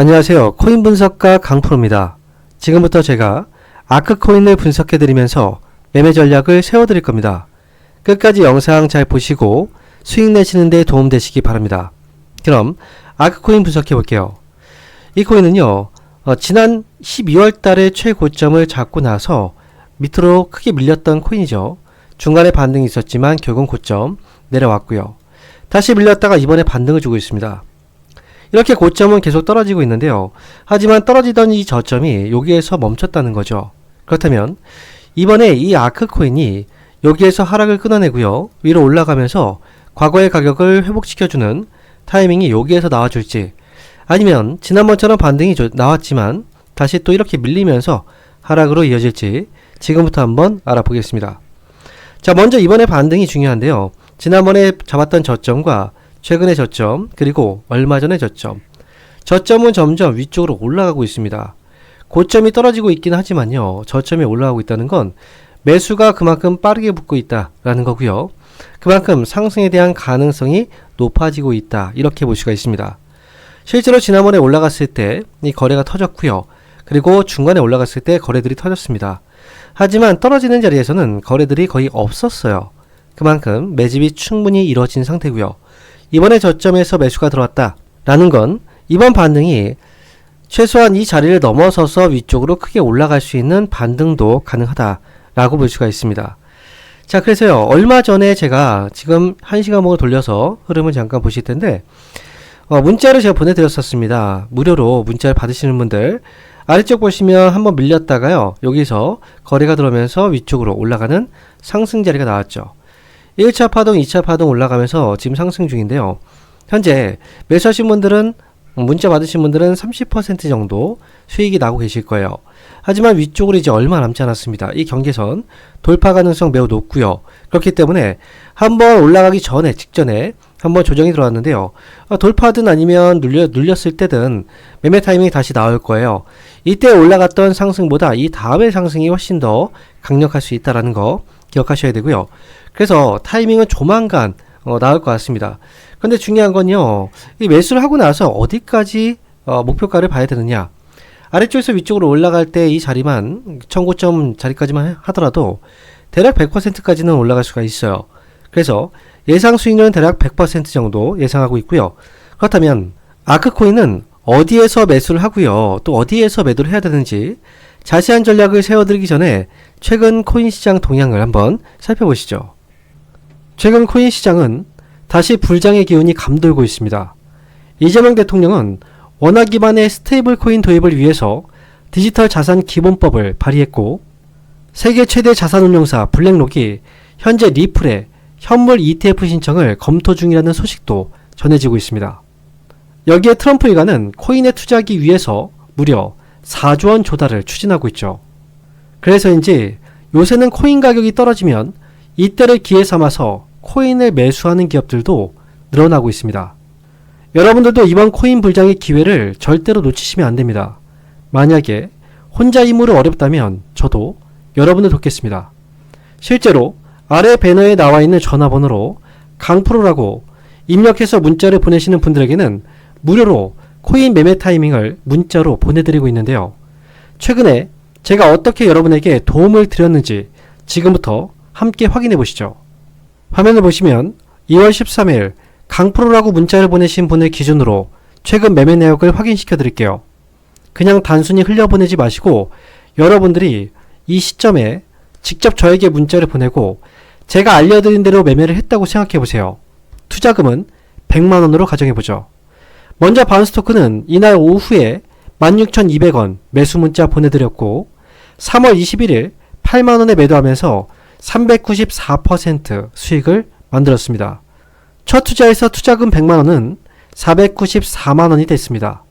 안녕하세요. 코인 분석가 강프로입니다. 지금부터 제가 아크코인을 분석해드리면서 매매 전략을 세워드릴 겁니다. 끝까지 영상 잘 보시고 수익 내시는 데 도움되시기 바랍니다. 그럼 아크코인 분석해 볼게요. 이 코인은요, 어, 지난 12월 달에 최고점을 잡고 나서 밑으로 크게 밀렸던 코인이죠. 중간에 반등이 있었지만 결국 고점 내려왔고요. 다시 밀렸다가 이번에 반등을 주고 있습니다. 이렇게 고점은 계속 떨어지고 있는데요. 하지만 떨어지던 이 저점이 여기에서 멈췄다는 거죠. 그렇다면 이번에 이 아크 코인이 여기에서 하락을 끊어내고요. 위로 올라가면서 과거의 가격을 회복시켜주는 타이밍이 여기에서 나와줄지 아니면 지난번처럼 반등이 조- 나왔지만 다시 또 이렇게 밀리면서 하락으로 이어질지 지금부터 한번 알아보겠습니다. 자, 먼저 이번에 반등이 중요한데요. 지난번에 잡았던 저점과 최근의 저점, 그리고 얼마 전의 저점. 저점은 점점 위쪽으로 올라가고 있습니다. 고점이 떨어지고 있긴 하지만요. 저점이 올라가고 있다는 건 매수가 그만큼 빠르게 붙고 있다라는 거고요. 그만큼 상승에 대한 가능성이 높아지고 있다. 이렇게 볼 수가 있습니다. 실제로 지난번에 올라갔을 때 이 거래가 터졌고요. 그리고 중간에 올라갔을 때 거래들이 터졌습니다. 하지만 떨어지는 자리에서는 거래들이 거의 없었어요. 그만큼 매집이 충분히 이루어진 상태고요. 이번에 저점에서 매수가 들어왔다 라는 건 이번 반등이 최소한 이 자리를 넘어서서 위쪽으로 크게 올라갈 수 있는 반등도 가능하다 라고 볼 수가 있습니다. 자, 그래서요, 얼마 전에 제가 지금 한 시간목을 돌려서 흐름을 잠깐 보실 텐데, 어, 문자를 제가 보내드렸었습니다. 무료로 문자를 받으시는 분들, 아래쪽 보시면 한번 밀렸다가요, 여기서 거래가 들어오면서 위쪽으로 올라가는 상승 자리가 나왔죠. 1차 파동, 2차 파동 올라가면서 지금 상승 중인데요. 현재 매수하신 분들은 문자 받으신 분들은 30% 정도 수익이 나고 계실 거예요. 하지만 위쪽으로 이제 얼마 남지 않았습니다. 이 경계선 돌파 가능성 매우 높고요. 그렇기 때문에 한번 올라가기 전에 직전에 한번 조정이 들어왔는데요. 어, 돌파든 아니면 눌려, 눌렸을 때든 매매 타이밍이 다시 나올 거예요. 이때 올라갔던 상승보다 이 다음의 상승이 훨씬 더 강력할 수 있다라는 거 기억하셔야 되고요. 그래서 타이밍은 조만간 어, 나올 것 같습니다. 근데 중요한 건요, 이 매수를 하고 나서 어디까지 어, 목표가를 봐야 되느냐. 아래쪽에서 위쪽으로 올라갈 때 이 자리만, 청고점 자리까지만 하더라도 대략 100%까지는 올라갈 수가 있어요. 그래서 예상 수익률은 대략 100% 정도 예상하고 있고요. 그렇다면 아크코인은 어디에서 매수를 하고요. 또 어디에서 매도를 해야 되는지 자세한 전략을 세워드리기 전에 최근 코인 시장 동향을 한번 살펴보시죠. 최근 코인 시장은 다시 불장의 기운이 감돌고 있습니다. 이재명 대통령은 원화 기반의 스테이블 코인 도입을 위해서 디지털 자산 기본법을 발의했고 세계 최대 자산 운용사 블랙록이 현재 리플의 현물 ETF 신청을 검토 중이라는 소식도 전해지고 있습니다. 여기에 트럼프 일가는 코인에 투자하기 위해서 무려 4조 원 조달을 추진하고 있죠. 그래서인지 요새는 코인 가격이 떨어지면 이때를 기회 삼아서 코인을 매수하는 기업들도 늘어나고 있습니다. 여러분들도 이번 코인 불장의 기회를 절대로 놓치시면 안 됩니다. 만약에 혼자 힘으로 어렵다면 저도 여러분을 돕겠습니다. 실제로 아래 배너에 나와 있는 전화번호로 강프로라고 입력해서 문자를 보내시는 분들에게는 무료로 코인 매매 타이밍을 문자로 보내드리고 있는데요. 최근에 제가 어떻게 여러분에게 도움을 드렸는지 지금부터 함께 확인해 보시죠. 화면을 보시면 2월 13일 강프로라고 문자를 보내신 분을 기준으로 최근 매매 내역을 확인시켜 드릴게요. 그냥 단순히 흘려보내지 마시고 여러분들이 이 시점에 직접 저에게 문자를 보내고 제가 알려드린 대로 매매를 했다고 생각해 보세요. 투자금은 100만원으로 가정해 보죠. 먼저 바운스토크는 이날 오후에 16,200원 매수 문자 보내드렸고 3월 21일 8만원에 매도하면서 394% 수익을 만들었습니다. 첫 투자에서 투자금 100만원은 494만원이 됐습니다.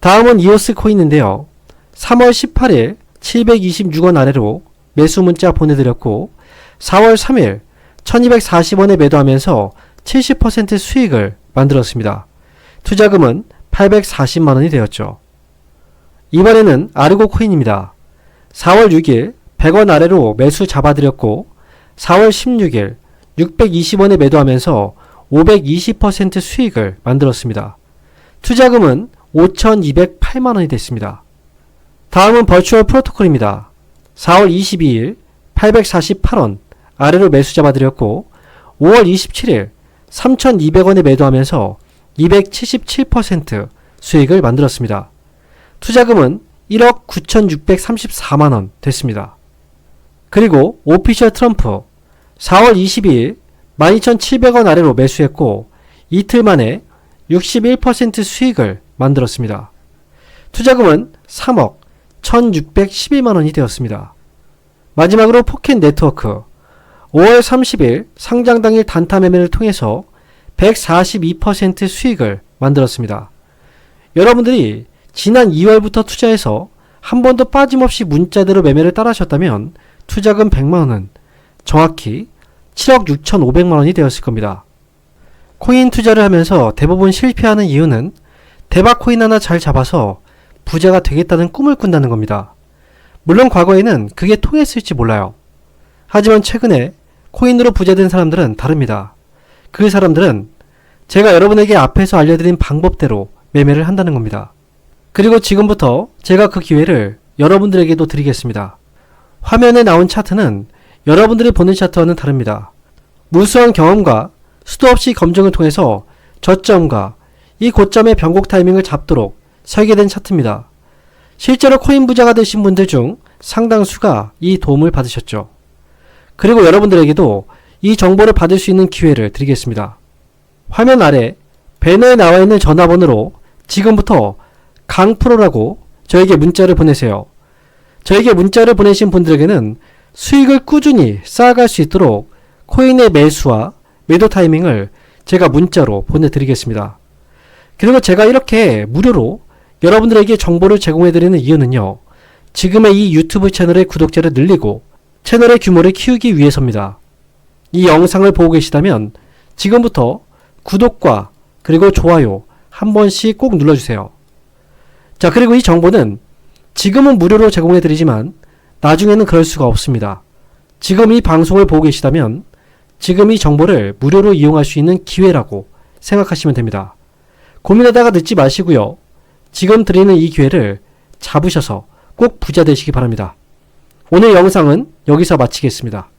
다음은 이오스 코인인데요. 3월 18일 726원 아래로 매수 문자 보내드렸고 4월 3일 1240원에 매도하면서 70% 수익을 만들었습니다. 투자금은 840만 원이 되었죠. 이번에는 아르고 코인입니다. 4월 6일 100원 아래로 매수 잡아드렸고 4월 16일 620원에 매도하면서 520% 수익을 만들었습니다. 투자금은 5,208만 원이 됐습니다. 다음은 버추얼 프로토콜입니다. 4월 22일 848원 아래로 매수 잡아드렸고 5월 27일 3,200원에 매도하면서 277% 수익을 만들었습니다. 투자금은 1억 9,634만원 됐습니다. 그리고 오피셜 트럼프 4월 22일 12,700원 아래로 매수했고 이틀 만에 61% 수익을 만들었습니다. 투자금은 3억 1,611만원이 되었습니다. 마지막으로 포켓 네트워크 5월 30일 상장 당일 단타 매매를 통해서 142% 수익을 만들었습니다. 여러분들이 지난 2월부터 투자해서 한 번도 빠짐없이 문자대로 매매를 따라하셨다면 투자금 100만원은 정확히 7억 6,500만원이 되었을 겁니다. 코인 투자를 하면서 대부분 실패하는 이유는 대박 코인 하나 잘 잡아서 부자가 되겠다는 꿈을 꾼다는 겁니다. 물론 과거에는 그게 통했을지 몰라요. 하지만 최근에 코인으로 부자 된 사람들은 다릅니다. 그 사람들은 제가 여러분에게 앞에서 알려드린 방법대로 매매를 한다는 겁니다. 그리고 지금부터 제가 그 기회를 여러분들에게도 드리겠습니다. 화면에 나온 차트는 여러분들이 보는 차트와는 다릅니다. 무수한 경험과 수도 없이 검증을 통해서 저점과 이 고점의 변곡 타이밍을 잡도록 설계된 차트입니다. 실제로 코인 부자가 되신 분들 중 상당수가 이 도움을 받으셨죠. 그리고 여러분들에게도 이 정보를 받을 수 있는 기회를 드리겠습니다. 화면 아래 배너에 나와 있는 전화번호로 지금부터 강프로라고 저에게 문자를 보내세요. 저에게 문자를 보내신 분들에게는 수익을 꾸준히 쌓아갈 수 있도록 코인의 매수와 매도 타이밍을 제가 문자로 보내드리겠습니다. 그리고 제가 이렇게 무료로 여러분들에게 정보를 제공해드리는 이유는요. 지금의 이 유튜브 채널의 구독자를 늘리고 채널의 규모를 키우기 위해서입니다. 이 영상을 보고 계시다면 지금부터 구독과 그리고 좋아요 한 번씩 꼭 눌러주세요. 자, 그리고 이 정보는 지금은 무료로 제공해드리지만 나중에는 그럴 수가 없습니다. 지금 이 방송을 보고 계시다면 지금 이 정보를 무료로 이용할 수 있는 기회라고 생각하시면 됩니다. 고민하다가 늦지 마시고요. 지금 드리는 이 기회를 잡으셔서 꼭 부자 되시기 바랍니다. 오늘 영상은 여기서 마치겠습니다.